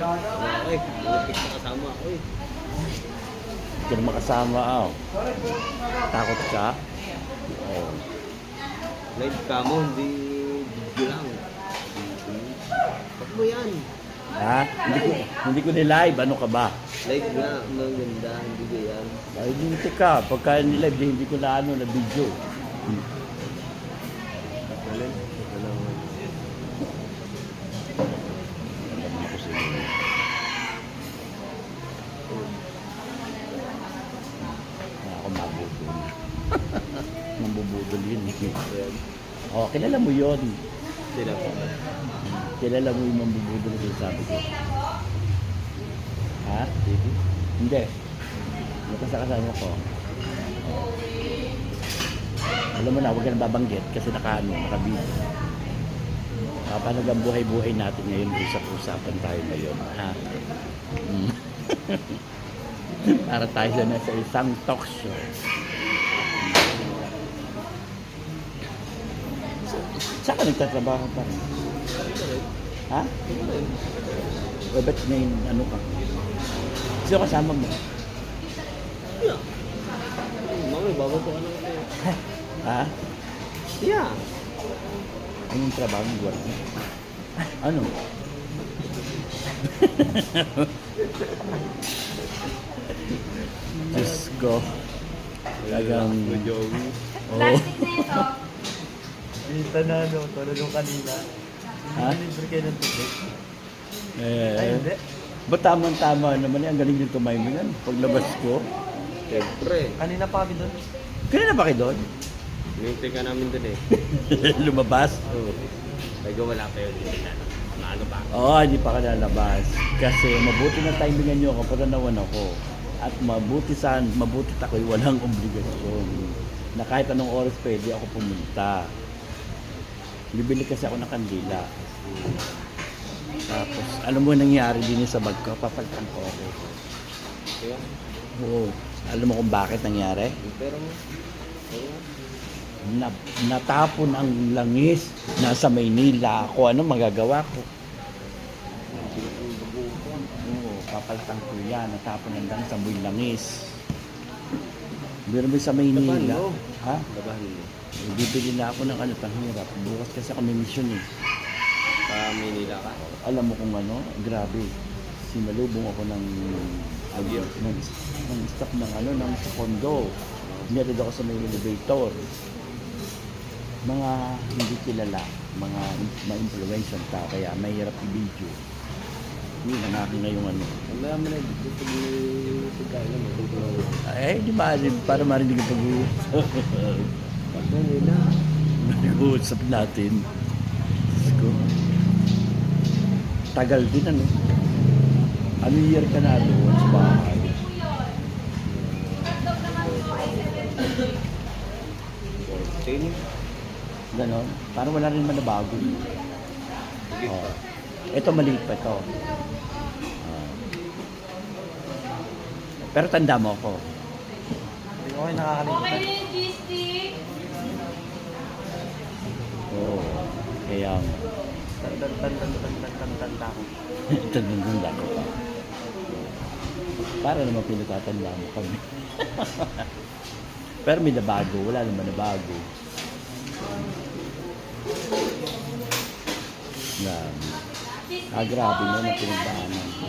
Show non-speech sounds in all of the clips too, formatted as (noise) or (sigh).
Ay, malapit na kasama eh. Hindi na makasama, ah. Takot ka? Oo. Live ka mo, hindi video lang. Ba't mo yan? Ha? Hindi ko, hindi ko ni-live. Ano ka ba? Live nga, ang ganda, hindi ba yan? Ay, hindi ka. Pagka ni-live, di- hindi ko na ano, na video. Hmm. Galing. Ano naman. Alam mo ko sa inyo. Wala ako mabudol. Mambubudol yun. eh. Ayan. Mo yun. Sila po. Kilala mo yung mambubudol na sabi ko. Ha? Hindi. Hindi. Yung kasakasama ko. Alam mo na, huwag ka babanggit kasi naka, ano. Papanog ang buhay-buhay natin ngayon usap-usapan tayo ngayon. Ha? Mm. (laughs) Para tayo na sa isang talk show. Saan ka nagtatrabaho pa rin? Ha? O ba't ngayon ano ka? Sino kasama mo? Yeah. Mami, ka na ako. (laughs) Ha? Yeah. Anong trabaho mo? Gwardiya? Ano? (laughs) Diyos ko. Talagang... Joey. Oo. Dito na ano, tulad yung kanina. Ha? Libre kayo ng tubig. Ay, Eh, hindi. ba tamang-tama naman yan? Ang galing din tumaymingan. Paglabas ko. Siyempre. Kanina pa kami doon. Kanina ba kayo doon? Hinihintay ka namin dun eh. (laughs) Lumabas? Oo. Kaya wala pa yun. Ano pa? Oo, hindi pa ka lalabas. Kasi mabuti na timingan nyo ako para nawan ako. At mabuti sa mabuti ako'y walang (laughs) obligasyon. Na kahit anong oras pwede ako pumunta. Bibili kasi ako ng kandila. Tapos, alam mo nangyari din sa bag ko, papalitan ko ako. Kaya, Oo. Alam mo kung bakit nangyari? Oo. Na, natapon ang langis. Nasa Maynila ako. Ano magagawa ko? Oo, papalitan ko yan. Natapon ang langis. Amoy langis. Meron ba sa Maynila? Ha? Eh, Bibili na ako ng ano, panghirap. Bukas kasi ako may mission eh. Pa Manila ka. Alam mo kung ano, grabe. Sinalubong ako ng ng, ng, ng staff ng ano, ng sa condo. Meron ako sa may elevator. Mga hindi kilala, mga ma-influential tao, kaya mahirap i-video. Yun ang aking ngayong ano. Ang dami na dito pag may pagkain mo. Eh, di ba, para marinig ang pag-uusap. (laughs) Pag Manila. Nag-uusap natin. Ko. Tagal din ano. Ano year ka na doon sa bahay? Ten. Ganon. Parang wala rin man na bago. Oh. Ito maliit pa ito. Oh. Pero tanda mo ako. Hindi ko kayo nakakalimutan. Tan tan tan ako. tanda ko pa. Para naman pinatatanda mo kami. Pero may nabago. Wala naman nabago. Na, ah, grabe na na pinagdaanan ko.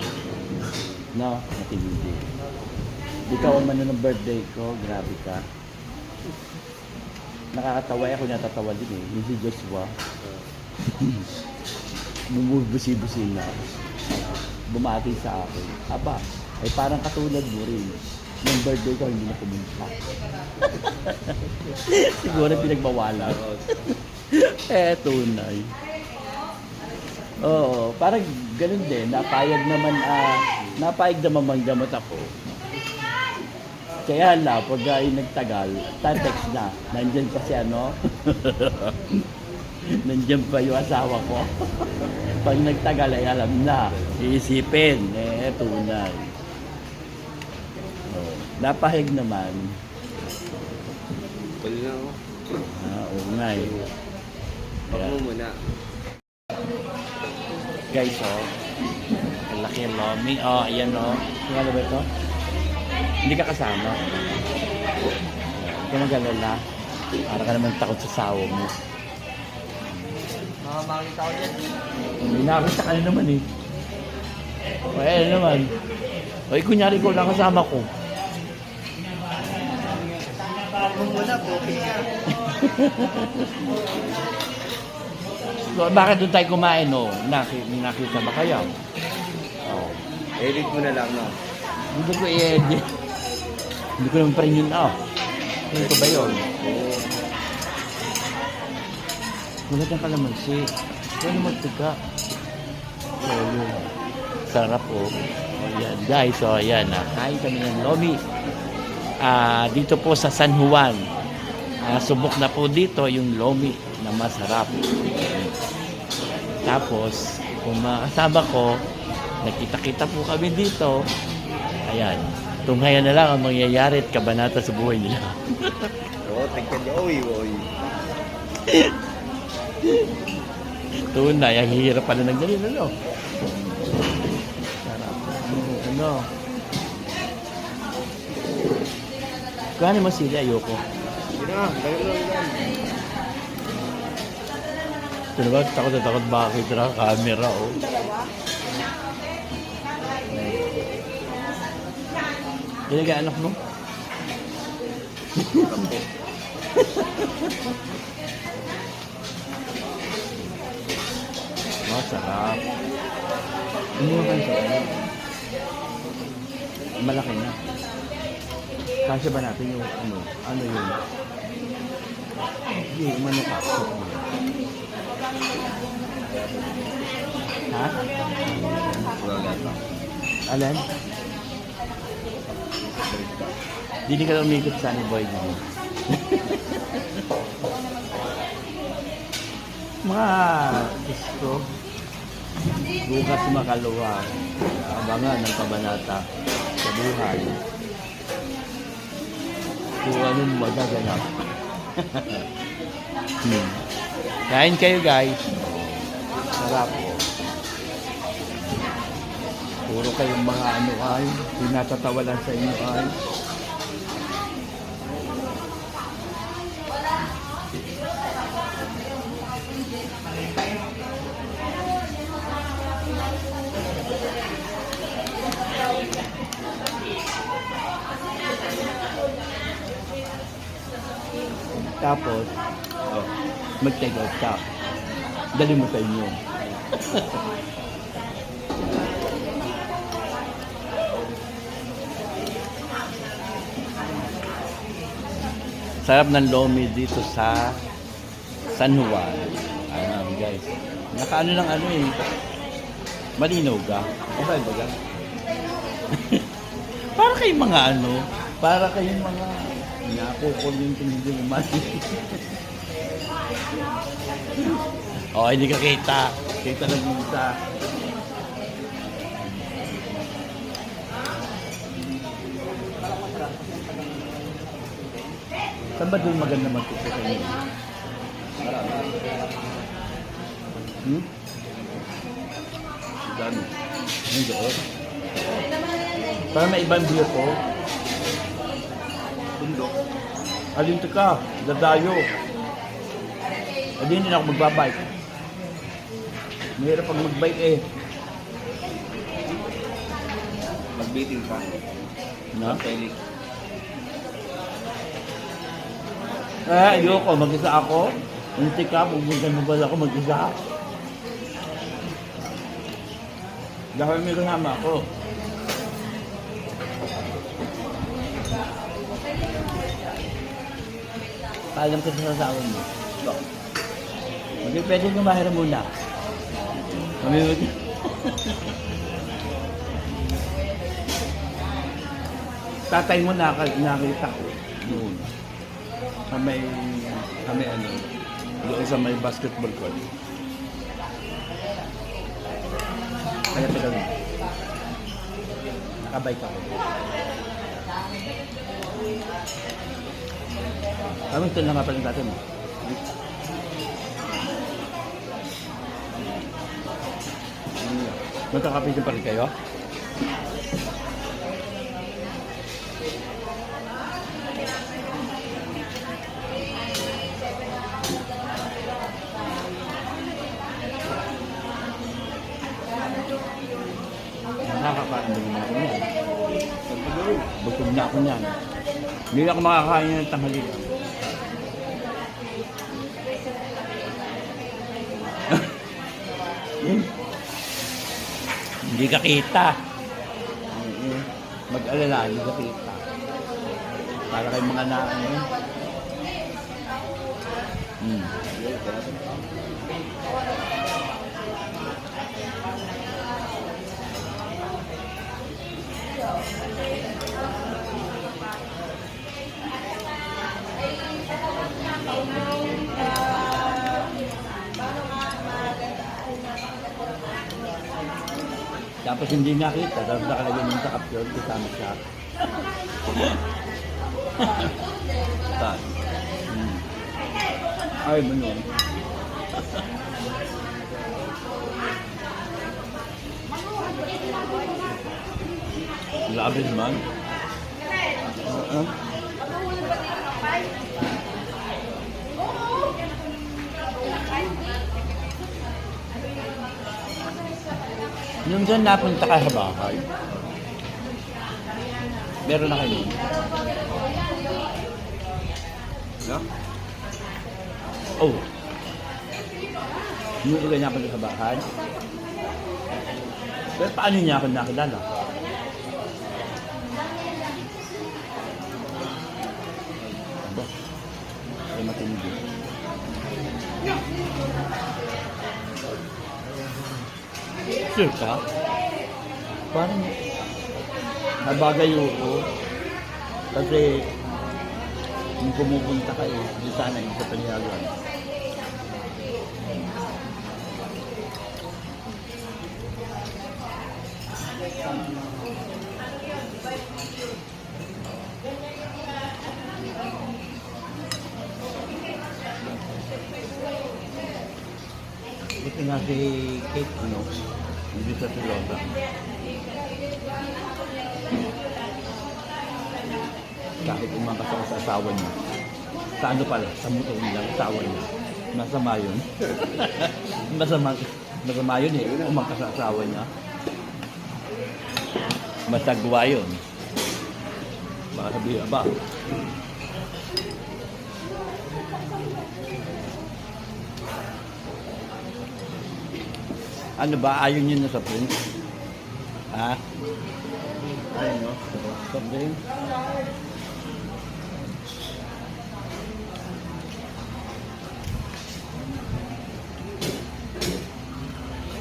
No, matindi. Ikaw mano ng birthday ko, grabe ka. Nakakatawa ako natatawa din eh. Yung si Joshua, bumubusi-busi na. Bumati sa akin. Aba, ay parang katulad mo rin. Yung birthday ko, hindi na pumunta. (laughs) Siguro pinagbawalan. (laughs) eh, tunay. Oo, parang ganun din. Napayag naman, ah, napayag naman manggamot ako. Kaya hala, pag uh, nagtagal, tatext na. Nandyan pa si ano. (laughs) Nandyan pa yung asawa ko. (laughs) pag nagtagal ay alam na. Iisipin, eh, tunay. Oh, napahig naman. Pwede na ako. Ah, oo nga eh. Mo muna. Guys, oh. Ang laki ang lomi. Oh, ayan oh. Tingnan ba ito? Hindi ka kasama. Huwag ka mag-alala. Para ka naman takot sa sawa mo. Mga makikita ko dyan. Hindi nakakita ka na naman eh. O, eh, naman. O, eh, kunyari ko lang kasama ko. Kung wala, ka. So, bakit doon tayo kumain, no? Naki, nakita ba kayo? Oh. Edit mo na lang, no? Hindi ko i-edit. Hindi ko naman pa rin yun, oh. Ano ko ba yun? Wala kang kalamansi. Wala magtiga. So, yun. Sarap, oh. O, yan. Guys, so, ayan. Ah. Kain kami ng lomi. Ah, dito po sa San Juan. Ah, subok na po dito yung lomi na masarap. Tapos, kung makasama ko, nakita-kita po kami dito. Ayan. Tunghayan na lang ang mangyayari at kabanata sa buhay nila. (laughs) Oo, tignan niyo. Uy, uy. Tunay, ang hirap pala ng ganun, ano? Sarap. Ano, ano? Kaya naman sila, ayoko. Sige na. Ito naman, takot na takot bakit na camera, oh. Yan ang anak mo? Masarap. Ano mo ba sa ano? Malaki na. Kasya ba natin yung ano? Ano yun? Hindi, umano ka. Ha? Wala pa. Alan? Hindi ka umikot sa ni Boy mo. (laughs) Mga gusto, bukas makaluwa, abangan ng kabanata sa buhay. Kung anong magaganap. (laughs) hmm. Kain kayo guys. Sarap. Puro kayong mga ano ay, tinatatawa lang sa inyo ay. Tapos, oh, mag-take out ka. Dali mo sa inyo. Sarap ng lomi dito sa San Juan. Ayan guys. Nakaano lang ano eh. Malinaw ka. Okay ba ka? (laughs) para kayong mga ano, para kayong mga nakukul yung tinigil naman. (laughs) oh, hindi ka kita. Kita lang yung isa. Saan ba doon maganda magpupunta niyo? Hmm? Dami. Yung doon. Para may ibang view ko. Bundok. Alin ka, dadayo. Hindi na ako magbabike. Mahirap pag magbike eh. Mag-meeting ka. No? Felix. Eh, ayoko. Mag-isa ako. Hindi ka, pupunta mo ba ako mag-isa? Dahil may kasama ako. Paalam ka sa sasawa mo. Hindi pwede kumahira muna. Kami mag... Tatay mo nakal nakita ko noon. Sa may, sa may ano, doon sa may basketball court. Kaya tagal mo. Nakabike ako. Kami ito na nga pala yung dati mo. Magkakapisyo pa rin kayo? Nakakakaan din ako niyan. Busog na ako niyan. Hindi ako makakain ng tanghali. (laughs) Hindi ka kita. Mag-alala, hindi ka kita. Para kay mga na ano yun. Hmm. Tapos hindi nakita, tapos nakalagay nun sa caption, kasama siya. Ta. (laughs) Hmm. Ay, ano? Grabe naman. Uh, Nung dyan napunta ka sa bahay, meron na kayo? No? Oh. Nung uwi napunta sa bahay, pero paano niya ako nakilala? Aba, ay matindi. Sure ka? Parang nabagay ko. Kasi kung pumupunta ka eh, di sana yung sa panihagan. Buti nga si Kate, ano, hindi sa Silosa. Kahit umakas ako sa asawa niya. Sa ano pala, sa motor niya, asawa niya. Masama yun. (laughs) masama, masama yun eh, umakas sa asawa niya. Masagwa yun. Baka sabihin, aba, Ano ba? Ayaw niyo na sa print? Ha? Ayaw niyo? Sa print?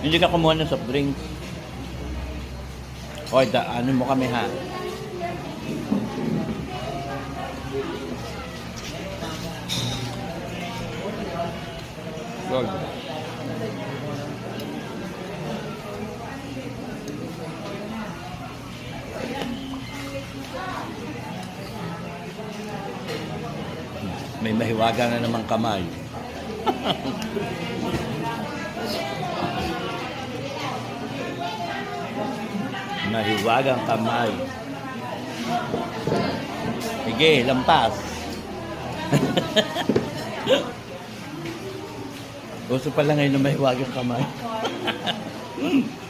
Hindi ka kumuha ng soft drink. Hoy, da, ano mo kami ha? May mahiwaga na namang kamay. Mahiwagang kamay. Sige, lampas. (laughs) Uso pala ngayon na mahiwagang kamay. (laughs)